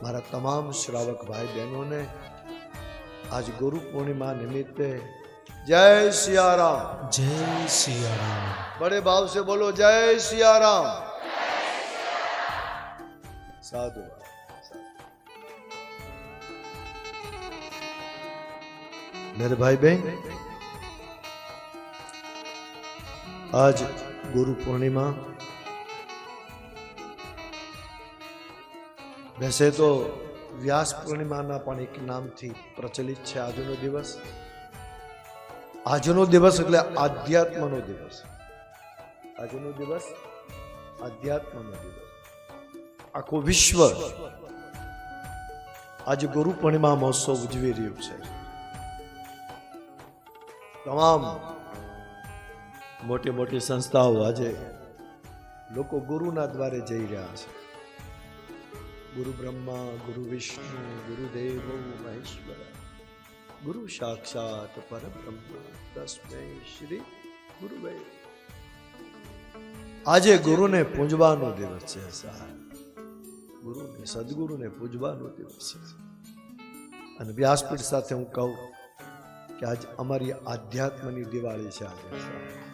મારા તમામ શ્રાવક ભાઈ બહેનોને આજ ગુરુ પૂર્ણિમા નિમિત્તે જય સિયારામ જય સિયારામ બડે ભાવ સે બોલો જય સિયારામ સાધુ मेरे भाई बहन आज गुरु पूर्णिमा વૈસે તો વ્યાસ પૂર્ણિમાના પણ એક નામથી પ્રચલિત છે આજનો દિવસ. આજનો દિવસ એટલે આધ્યાત્મનો દિવસ. આજનો દિવસ આધ્યાત્મનો દિવસ. આખું વિશ્વ આજે ગુરુ પૂર્ણિમા મહોત્સવ ઉજવી રહ્યું છે. તમામ મોટી મોટી સંસ્થાઓ આજે લોકો ગુરુના દ્વારે જઈ રહ્યા છે. ગુરુ બ્રહ્મા, ગુરુ વિષ્ણુ ગુરુદેવ મહેશ્વર. ગુરુ સાક્ષાત પરબ્રહ્મ. તસ્મૈ શ્રી ગુરુવે. આજે ગુરુને પૂજવાનો દિવસ છે સાહેબ. ગુરુને, સદગુરુને પૂજવાનો દિવસ છે. અને વ્યાસપીઠ સાથે હું કહું કે આજ અમારી આધ્યાત્મની દિવાળી છે આજે સાહેબ.